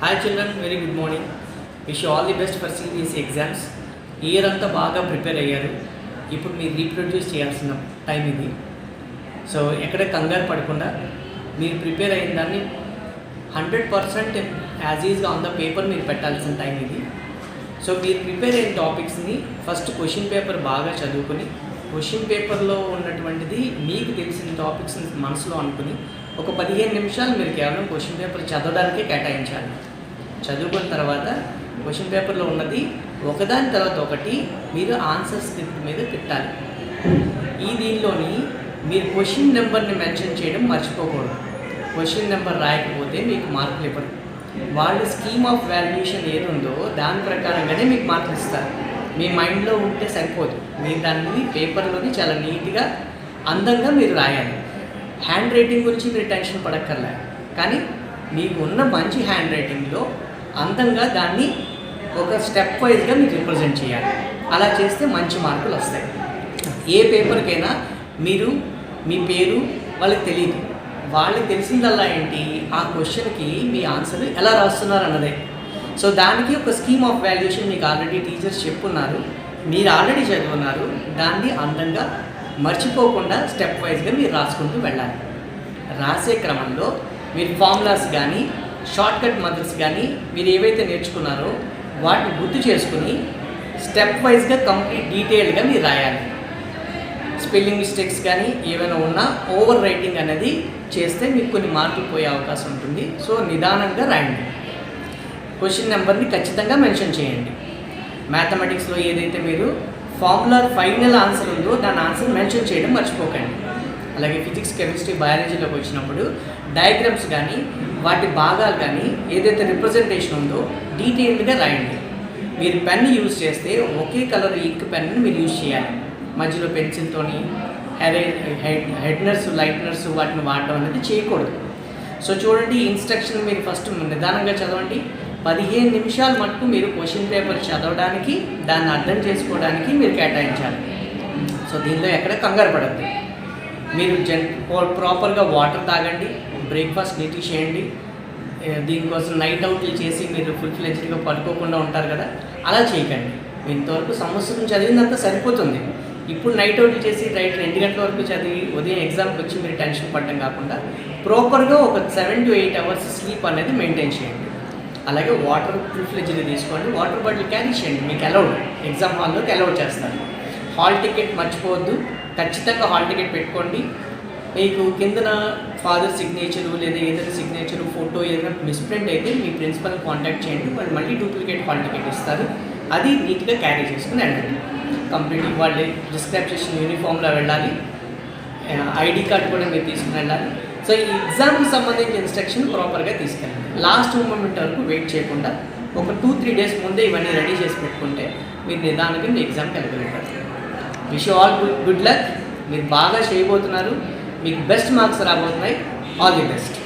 Hi children very good morning wish all the best for CBSE exams year అంతా బాగా prepare అయ్యారు. ఇప్పుడు మీరు రీప్రొడ్యూస్ చేయాల్సిన టైం ఇది. సో ఎక్కడ కంగారు పడకుండా మీరు ప్రిపేర్ అయిన దాన్ని హండ్రెడ్ పర్సెంట్ యాజ్ ఈజ్గా ఆన్ ద పేపర్ మీరు పెట్టాల్సిన టైం ఇది. సో మీరు ప్రిపేర్ అయిన టాపిక్స్ని ఫస్ట్ క్వశ్చన్ పేపర్ బాగా చదువుకొని క్వశ్చన్ పేపర్లో ఉన్నటువంటిది మీకు తెలిసిన టాపిక్స్ని మనసులో అనుకుని ఒక పదిహేను నిమిషాలు మీరు కేవలం క్వశ్చన్ పేపర్ చదవడానికే కేటాయించాలి. చదువుకున్న తర్వాత క్వశ్చన్ పేపర్లో ఉన్నది ఒకదాని తర్వాత ఒకటి మీరు ఆన్సర్ స్క్రిప్ట్ మీద పెట్టాలి. ఈ దీనిలోని మీరు క్వశ్చన్ నెంబర్ని మెన్షన్ చేయడం మర్చిపోకూడదు. క్వశ్చన్ నెంబర్ రాయకపోతే మీకు మార్కులు ఇవ్వరు. వాళ్ళు స్కీమ్ ఆఫ్ వాల్యుయేషన్ ఏది ఉందో దాని ప్రకారంగానే మీకు మార్కులు ఇస్తారు. మీ మైండ్లో ఉంటే సరిపోదు. మీరు దాన్ని పేపర్లోని చాలా నీట్గా అందంగా మీరు రాయాలి. హ్యాండ్ రైటింగ్ గురించి మీరు టెన్షన్ పడక్కర్లే. కానీ మీకు ఉన్న మంచి హ్యాండ్ రైటింగ్లో అందంగా దాన్ని ఒక స్టెప్ వైజ్గా మీరు రిప్రజెంట్ చేయాలి. అలా చేస్తే మంచి మార్కులు వస్తాయి. ఏ పేపర్కైనా మీరు మీ పేరు వాళ్ళకి తెలియదు వాళ్ళకి తెలిసిందల్లా ఏంటి? ఆ క్వశ్చన్కి మీ ఆన్సర్ ఎలా రాస్తున్నారు అన్నదే సో దానికి ఒక స్కీమ్ ఆఫ్ వాల్యుయేషన్ మీకు ఆల్రెడీ టీచర్స్ చెప్పున్నారు. మీరు ఆల్రెడీ చదువున్నారు. దాన్ని అందంగా మర్చిపోకుండా స్టెప్ వైజ్గా మీరు రాసుకుంటూ వెళ్ళాలి. రాసే క్రమంలో మీరు ఫార్ములాస్ కానీ షార్ట్కట్ మదర్స్ మెథడ్స్ కానీ మీరు ఏవైతే నేర్చుకున్నారో వాటిని గుర్తు చేసుకుని స్టెప్ వైజ్గా కంప్లీట్ డీటెయిల్డ్గా మీరు రాయాలి. స్పెల్లింగ్ మిస్టేక్స్ కానీ ఏమైనా ఉన్నా ఓవర్ రైటింగ్ అనేది చేస్తే మీకు కొన్ని మార్కులు పోయే అవకాశం ఉంటుంది. సో నిదానంగా రాయండి. క్వశ్చన్ నెంబర్ని ఖచ్చితంగా మెన్షన్ చేయండి. మ్యాథమెటిక్స్లో ఏదైతే మీరు ఫార్ములా ఫైనల్ ఆన్సర్ ఉందో దాని ఆన్సర్ మెన్షన్ చేయడం మర్చిపోకండి. అలాగే ఫిజిక్స్ కెమిస్ట్రీ బయాలజీలోకి వచ్చినప్పుడు డయాగ్రామ్స్ కానీ వాటి భాగాలు కానీ ఏదైతే రిప్రజెంటేషన్ ఉందో డీటెయిల్డ్గా రాయండి. మీరు పెన్ యూజ్ చేస్తే ఒకే కలర్ ఇంక్ పెన్ను మీరు యూజ్ చేయాలి. మధ్యలో పెన్సిల్తోని హెడ్ హెడ్ హెడ్నర్స్ లైట్నర్స్ వాటిని వాడడం అనేది చేయకూడదు. సో చూడండి ఇన్స్ట్రక్షన్ మీరు ఫస్ట్ నిదానంగా చదవండి. పదిహేను నిమిషాలు మట్టు మీరు క్వశ్చన్ పేపర్ చదవడానికి దాన్ని అర్థం చేసుకోవడానికి మీరు కేటాయించాలి. సో దీనిలో ఎక్కడ కంగారు పడద్దు. మీరు జన్ ప్రాపర్గా వాటర్ తాగండి బ్రేక్ఫాస్ట్ నీట్గా చేయండి. దీనికోసం నైట్ అవుట్లు చేసి మీరు ఫుల్ ఫ్లెజ్డ్గా పడుకోకుండా ఉంటారు కదా అలా చేయకండి. ఇంతవరకు సంవత్సరం చదివినంత సరిపోతుంది. ఇప్పుడు నైట్ అవుట్ చేసి రైట్ రెండు గంటల వరకు చదివి ఉదయం ఎగ్జామ్కి వచ్చి మీరు టెన్షన్ పడడం కాకుండా ప్రాపర్గా ఒక seven to eight hours sleep అనేది మెయింటైన్ చేయండి. అలాగే వాటర్ ఫుల్ తీసుకోండి. వాటర్ బాటిల్ క్యారీ చేయండి. మీకు అలౌడ్ ఎగ్జామ్ హాల్లోకి అలౌడ్ చేస్తారు. హాల్ టికెట్ మర్చిపోవద్దు. ఖచ్చితంగా హాల్ టికెట్ పెట్టుకోండి. మీకు కిందన ఫాదర్ సిగ్నేచరు లేదా ఏదైనా సిగ్నేచరు ఫోటో ఏదైనా మిస్ప్రింట్ అయితే మీ ప్రిన్సిపల్ని కాంటాక్ట్ చేయండి. వాళ్ళు మళ్ళీ డూప్లికేట్ హాల్ టికెట్ ఇస్తారు. అది నీట్గా క్యారీ చేసుకుని వెళ్ళండి. కంప్లీట్ వాళ్ళు డిస్క్రైబ్ చేసిన యూనిఫామ్లో వెళ్ళాలి. ఐడి కార్డ్ కూడా మీరు తీసుకుని వెళ్ళాలి. సో ఈ ఎగ్జామ్కి సంబంధించిన ఇన్స్ట్రక్షన్ ప్రాపర్గా తీసుకెళ్ళండి. లాస్ట్ మూమెంట్ వరకు వెయిట్ చేయకుండా ఒక టూ త్రీ డేస్ ముందే ఇవన్నీ రెడీ చేసి పెట్టుకుంటే మీరు నిదానంగా మీ ఎగ్జామ్కి వెళ్ళగలుగుతారు wish all good good luck మీరు బాగా చేయబోతున్నారు. మీకు బెస్ట్ మార్క్స్ రాబోతున్నాయి. All the best